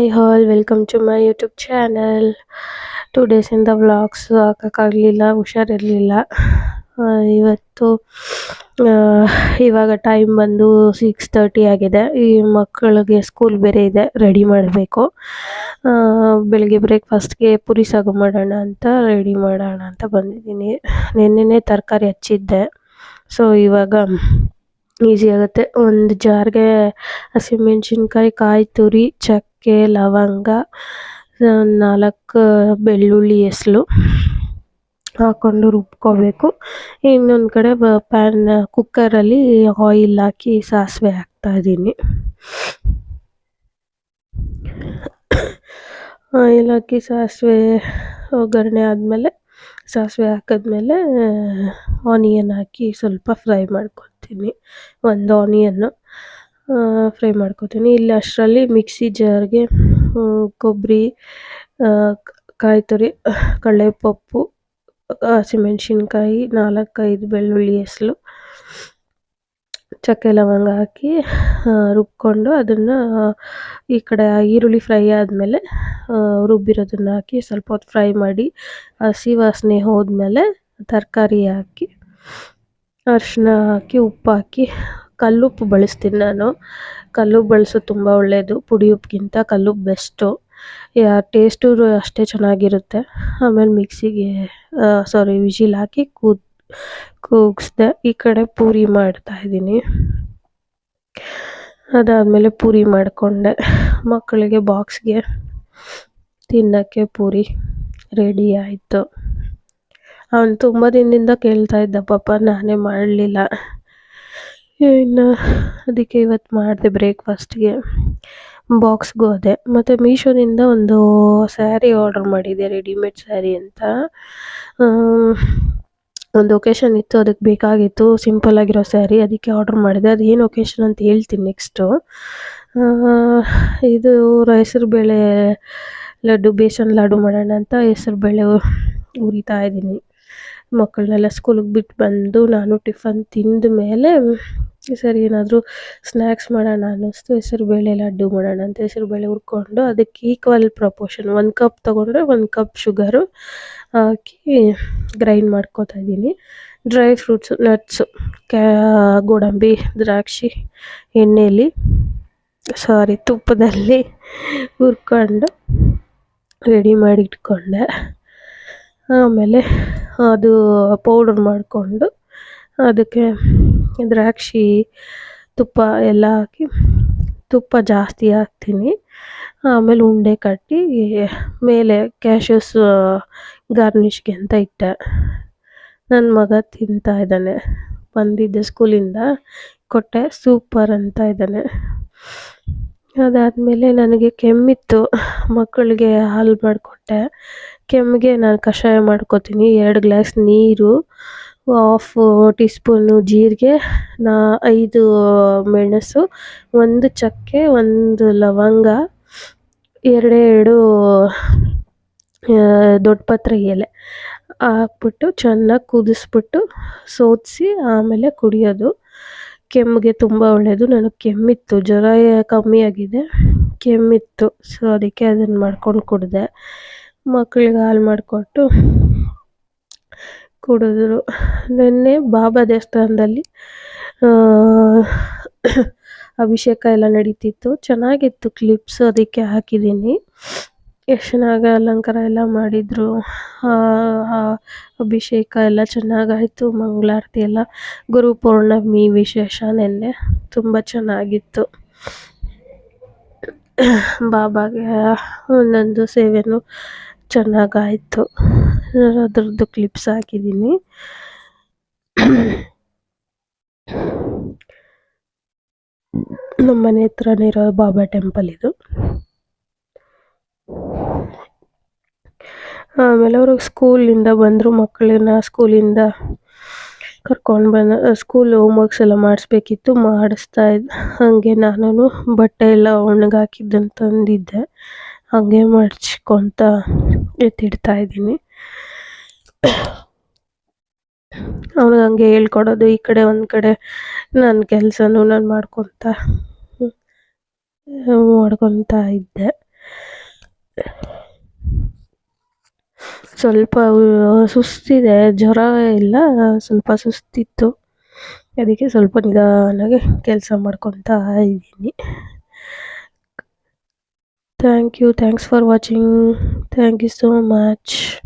Hi all welcome to my YouTube channel two ಡೇಸಿಂದ vlogs ಹಾಕೋಕ್ಕಾಗಲಿಲ್ಲ ಹುಷಾರಿರಲಿಲ್ಲ. ಇವತ್ತು ಇವಾಗ ಟೈಮ್ ಬಂದು ಸಿಕ್ಸ್ ತರ್ಟಿ ಆಗಿದೆ. ಈ ಮಕ್ಕಳಿಗೆ ಸ್ಕೂಲ್ ಬೇರೆ ಇದೆ ರೆಡಿ ಮಾಡಬೇಕು. ಬೆಳಿಗ್ಗೆ ಬ್ರೇಕ್ಫಾಸ್ಟ್ಗೆ ಪುರಿ ಸಾಗು ಮಾಡೋಣ ಅಂತ ರೆಡಿ ಮಾಡೋಣ ಅಂತ ಬಂದಿದ್ದೀನಿ. ನಿನ್ನೆನೇ ತರಕಾರಿ ಹಚ್ಚಿದ್ದೆ. ಸೊ ಇವಾಗ ಈಸಿ ಆಗುತ್ತೆ. ಒಂದು ಜಾರ್ಗೆ ಹಸಿಮೆಣ್ಸಿನ್ಕಾಯಿ, ಕಾಯಿ ತುರಿ ಚಕ್ಕೆ ಲವಂಗ ನಾಲ್ಕು ಬೆಳ್ಳುಳ್ಳಿ ಎಸಳು ಹಾಕ್ಕೊಂಡು ರುಬ್ಕೋಬೇಕು. ಇನ್ನೊಂದು ಕಡೆ ಬ, ಪ್ಯಾನ್, ಕುಕ್ಕರಲ್ಲಿ ಆಯಿಲ್ ಹಾಕಿ ಸಾಸಿವೆ ಹಾಕ್ತಾ ಇದ್ದೀನಿ. ಆಯಿಲ್ ಹಾಕಿ ಸಾಸಿವೆ ಒಗ್ಗರಣೆ ಆದಮೇಲೆ, ಸಾಸಿವೆ ಹಾಕಿದ್ಮೇಲೆ ಆನಿಯನ್ ಹಾಕಿ ಸ್ವಲ್ಪ ಫ್ರೈ ಮಾಡ್ಕೊತೀನಿ ಒಂದು ಆನಿಯನ್ನು ಫ್ರೈ ಮಾಡ್ಕೊತೀನಿ. ಇಲ್ಲಿ ಅಷ್ಟರಲ್ಲಿ ಮಿಕ್ಸಿ ಜಾರ್ಗೆ ಕೊಬ್ಬರಿ ಕಾಯಿ ತುರಿ, ಕಡಲೆಪಪ್ಪು ಹಸಿಮೆಣ್ಸಿನ್ಕಾಯಿ, ನಾಲ್ಕೈದು ಬೆಳ್ಳುಳ್ಳಿ ಹೆಸಲು, ಚಕ್ಕೆ ಲವಂಗ ಹಾಕಿ ರುಬ್ಕೊಂಡು ಅದನ್ನು ಈ ಕಡೆ ಈರುಳ್ಳಿ ಫ್ರೈ ಆದಮೇಲೆ ರುಬ್ಬಿರೋದನ್ನು ಹಾಕಿ ಸ್ವಲ್ಪ ಹೊತ್ತು ಫ್ರೈ ಮಾಡಿ ಹಸಿ ವಾಸನೆ ಹೋದ್ಮೇಲೆ ತರಕಾರಿ ಹಾಕಿ ಅರಿಶಿನ ಹಾಕಿ, ಉಪ್ಪು ಹಾಕಿ ಕಲ್ಲುಪ್ಪು ಬಳಸ್ತೀನಿ ನಾನು. ಕಲ್ಲುಪ್ಪು ಬಳಸೋದು ತುಂಬ ಒಳ್ಳೆಯದು ಪುಡಿ ಉಪ್ಪಿಗಿಂತ ಕಲ್ಲುಪ್ಪು ಬೆಸ್ಟು. ಟೇಸ್ಟು ಅಷ್ಟೇ ಚೆನ್ನಾಗಿರುತ್ತೆ. ಆಮೇಲೆ ಮಿಕ್ಸಿಗೆ ಸಾರಿ ವಿಜಿಲ್ ಹಾಕಿ ಕೂದ್, ಕೂಗಿಸ್ದೆ. ಈ ಕಡೆ ಪೂರಿ ಮಾಡ್ತಾ ಇದ್ದೀನಿ. ಅದಾದಮೇಲೆ ಪೂರಿ ಮಾಡಿಕೊಂಡೆ. ಮಕ್ಕಳಿಗೆ ಬಾಕ್ಸ್ಗೆ ತಿನ್ನೋಕ್ಕೆ ಪೂರಿ ರೆಡಿ ಆಯಿತು. ಅವನು ತುಂಬ ದಿನದಿಂದ ಕೇಳ್ತಾ ಇದ್ದ, ಪಾಪ, ನಾನೇ ಮಾಡಲಿಲ್ಲ. ಇನ್ನು ಅದಕ್ಕೆ ಇವತ್ತು ಮಾಡಿದೆ ಬ್ರೇಕ್ಫಾಸ್ಟ್ಗೆ ಬಾಕ್ಸ್ಗೂ ಹೋದೆ ಮತ್ತು ಮೀಶೋದಿಂದ ಒಂದು ಸ್ಯಾರಿ ಆರ್ಡರ್ ಮಾಡಿದ್ದೆ ರೆಡಿಮೇಡ್ ಸ್ಯಾರಿ ಅಂತ. ಒಂದು ಒಕೇಶನ್ ಇತ್ತು, ಅದಕ್ಕೆ ಬೇಕಾಗಿತ್ತು, ಸಿಂಪಲ್ ಆಗಿರೋ ಸ್ಯಾರಿ, ಅದಕ್ಕೆ ಆರ್ಡರ್ ಮಾಡಿದೆ. ಅದು ಏನು ಒಕೇಶನ್ ಅಂತ ಹೇಳ್ತೀನಿ ನೆಕ್ಸ್ಟು. ಇದು ಹೆಸರುಬೇಳೆ ಲಡ್ಡು, ಬೇಸನ್ ಲಾಡು ಮಾಡೋಣ ಅಂತ ಹೆಸರುಬೇಳೆ ಉರಿತಾ ಇದ್ದೀನಿ. ಮಕ್ಕಳನ್ನೆಲ್ಲ ಸ್ಕೂಲಿಗೆ ಬಿಟ್ಟು ಬಂದು ನಾನು ಟಿಫನ್ ತಿಂದ ಮೇಲೆ ಸರಿ ಏನಾದರೂ ಸ್ನ್ಯಾಕ್ಸ್ ಮಾಡೋಣ ಅನ್ನಿಸ್ತು. ಹೆಸರುಬೇಳೆ ಲಡ್ಡು ಮಾಡೋಣ ಅಂತ ಹೆಸರುಬೇಳೆ ಹುರ್ಕೊಂಡು ಅದಕ್ಕೆ ಈಕ್ವಲ್ ಪ್ರಪೋರ್ಷನ್ ಒಂದು ಕಪ್ ತೊಗೊಂಡ್ರೆ ಒಂದು ಕಪ್ ಶುಗರು ಹಾಕಿ ಗ್ರೈಂಡ್ ಮಾಡ್ಕೊತಾ ಇದ್ದೀನಿ. ಡ್ರೈ ಫ್ರೂಟ್ಸು ನಟ್ಸು ಕ್ಯಾ, ಗೋಡಂಬಿ, ದ್ರಾಕ್ಷಿ ಎಣ್ಣೆಯಲ್ಲಿ ಸಾರಿ ತುಪ್ಪದಲ್ಲಿ ಹುರ್ಕೊಂಡು ರೆಡಿ ಮಾಡಿ ಇಟ್ಕೊಂಡೆ. ಆಮೇಲೆ ಅದು ಪೌಡರ್ ಮಾಡಿಕೊಂಡು ಅದಕ್ಕೆ ದ್ರಾಕ್ಷಿ, ತುಪ್ಪ ಎಲ್ಲ ಹಾಕಿ, ತುಪ್ಪ ಜಾಸ್ತಿ ಹಾಕ್ತೀನಿ. ಆಮೇಲೆ ಉಂಡೆ ಕಟ್ಟಿ, ಮೇಲೆ ಕ್ಯಾಶಸ್ ಗಾರ್ನಿಷ್ಗೆ ಅಂತ ಇಟ್ಟೆ. ನನ್ನ ಮಗ ತಿಂತಾ ಇದ್ದಾನೆ. ಬಂದಿದ್ದೆ ಸ್ಕೂಲಿಂದ ಕೊಟ್ಟೆ ಸೂಪರ್ ಅಂತ ಇದ್ದಾನೆ. ಅದಾದಮೇಲೆ ನನಗೆ ಕೆಮ್ಮಿತ್ತು. ಮಕ್ಕಳಿಗೆ ಹಾಲು ಮಾಡಿಕೊಟ್ಟೆ. ಕೆಮ್ಮಿಗೆ ನಾನು ಕಷಾಯ ಮಾಡ್ಕೊತೀನಿ. ಎರಡು ಗ್ಲಾಸ್ ನೀರು ಹಾಫ್ ಟೀ ಸ್ಪೂನು ಜೀರಿಗೆ, ನಾ ಐದು ಮೆಣಸು, ಒಂದು ಚಕ್ಕೆ, ಒಂದು ಲವಂಗ ಎರಡೆರಡು ಎರಡು ದೊಡ್ಡ ಪತ್ರೆ ಎಲೆ ಹಾಕ್ಬಿಟ್ಟು ಚೆನ್ನಾಗಿ ಕುದಿಸ್ಬಿಟ್ಟು ಸೋದಿಸಿ ಆಮೇಲೆ ಕುಡಿಯೋದು. ಕೆಮ್ಮಿಗೆ ತುಂಬ ಒಳ್ಳೆಯದು ನನಗೆ ಕೆಮ್ಮಿತ್ತು. ಜ್ವರ ಕಮ್ಮಿ ಆಗಿದೆ. ಕೆಮ್ಮಿತ್ತು. ಸೊ ಅದಕ್ಕೆ ಅದನ್ನು ಮಾಡ್ಕೊಂಡು ಕುಡಿದೆ. ಮಕ್ಕಳಿಗೆ ಹಾಲು ಮಾಡಿಕೊಟ್ಟು ಕುಡಿದ್ರು. ನಿನ್ನೆ ಬಾಬಾ ದೇವಸ್ಥಾನದಲ್ಲಿ ಅಭಿಷೇಕ ಎಲ್ಲ ನಡೀತಿತ್ತು. ಚೆನ್ನಾಗಿತ್ತು ಕ್ಲಿಪ್ಸ್ ಅದಕ್ಕೆ ಹಾಕಿದ್ದೀನಿ. ಎಷ್ಟು ಚೆನ್ನಾಗಿ ಅಲಂಕಾರ ಎಲ್ಲ ಮಾಡಿದರು. ಅಭಿಷೇಕ ಎಲ್ಲ ಚೆನ್ನಾಗಾಯಿತು. ಮಂಗಳಾರತಿ ಎಲ್ಲ, ಗುರು ಪೌರ್ಣಮಿ ವಿಶೇಷ ನಿನ್ನೆ. ತುಂಬ ಚೆನ್ನಾಗಿತ್ತು. ಬಾಬಾಗೆ ಒಂದೊಂದು ಸೇವೆನೂ ಚೆನ್ನಾಗಾಯಿತು. ಅದರದ್ದು ಕ್ಲಿಪ್ಸ್ ಹಾಕಿದ್ದೀನಿ. ನಮ್ಮ ಮನೆ ಹತ್ರನೇ ಇರೋ ಬಾಬಾ ಟೆಂಪಲ್ ಇದು. ಆಮೇಲೆ ಅವರು ಸ್ಕೂಲಿಂದ ಬಂದರು, ಮಕ್ಕಳನ್ನ ಸ್ಕೂಲಿಂದ ಕರ್ಕೊಂಡು ಬಂದ ಸ್ಕೂಲ್ ಹೋಮ್ವರ್ಕ್ಸ್ ಎಲ್ಲ ಮಾಡಿಸ್ಬೇಕಿತ್ತು, ಮಾಡಿಸ್ತಾ ಇದ್ದೆ ಹಾಗೆ ನಾನು ಬಟ್ಟೆ ಎಲ್ಲ ಒಣಗಾಕಿದ್ದನ್ನು ತಂದಿದ್ದೆ ಹಾಗೆ ಮಡ್ಚ್ಕೊತ ಎತ್ತಿಡ್ತಾ ಇದ್ದೀನಿ. ಅವ್ನಿಗೆ ಹಂಗೆ ಹೇಳ್ಕೊಡೋದು, ಈ ಕಡೆ ಒಂದು ಕಡೆ ನನ್ನ ಕೆಲಸನೂ ನಾನು ಮಾಡ್ಕೊತ ಮಾಡ್ಕೊತ ಇದ್ದೆ. ಸ್ವಲ್ಪ ಸುಸ್ತಿದೆ, ಜ್ವರ ಇಲ್ಲ, ಸ್ವಲ್ಪ ಸುಸ್ತಿತ್ತು. ಅದಕ್ಕೆ ಸ್ವಲ್ಪ ನಿಧಾನಗೆ ಕೆಲಸ ಮಾಡ್ಕೊತ ಇದ್ದೀನಿ. thank you. Thanks for watching. Thank you so much.